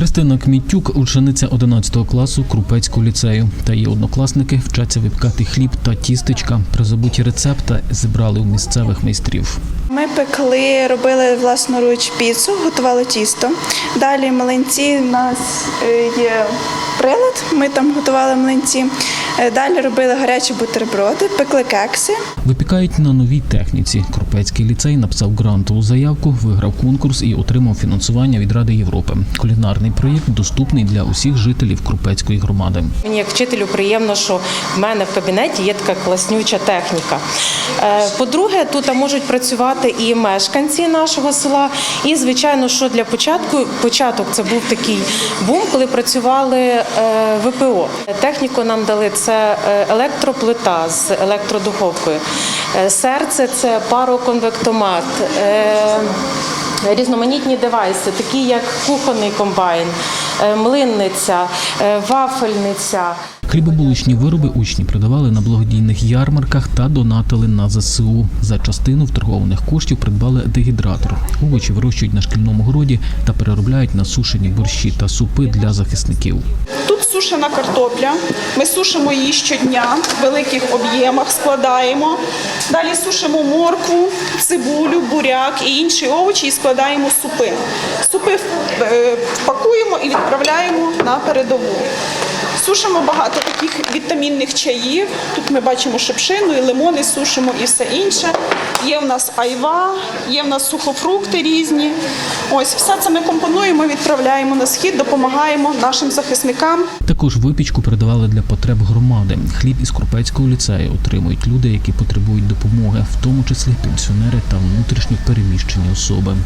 Христина Кмітюк, учениця 11 класу Крупецького ліцею. Та її однокласники вчаться випікати хліб та тістечка. Призабуті рецепти зібрали у місцевих майстрів. Ми пекли, робили власноруч піцу, готували тісто. Далі млинці у нас е, є прилад, ми там готували млинці. Е, Далі робили гарячі бутерброди, пекли кекси. Випікають на новій техніці. Крупецький ліцей написав грантову заявку, виграв конкурс і отримав фінансування від Ради Європи. Кулінарний проєкт доступний для усіх жителів Крупецької громади. Мені як вчителю приємно, що в мене в кабінеті є така класнюча техніка. Е, По-друге, тут можуть працювати і мешканці нашого села. І, звичайно, що для початку початок це був такий бум, коли працювали е, ВПО. Техніку нам дали це е, електроплита з електродуховкою. Е, Серце це пароконвектомат. Е, Різноманітні девайси, такі як кухонний комбайн, млинниця, вафельниця. Хлібобулочні вироби учні продавали на благодійних ярмарках та донатили на ЗСУ. За частину вторгованих коштів придбали дегідратор. Овочі вирощують на шкільному городі та переробляють на сушені борщі та супи для захисників. Тут сушена картопля. Ми сушимо її щодня в великих об'ємах, складаємо. Далі сушимо моркву, цибулю, буряк і інші овочі і складаємо супи. Супи е, пакуємо і відправляємо на передову. Сушимо багато таких вітамінних чаїв. Тут ми бачимо шипшину, і лимони сушимо і все інше. Є в нас айва, є в нас сухофрукти різні. Ось все це ми компонуємо, відправляємо на схід, допомагаємо нашим захисникам. Також випічку передавали для потреб громади. Хліб із Крупецького ліцею отримують люди, які потребують допомоги, в тому числі пенсіонери та внутрішньо переміщені особи.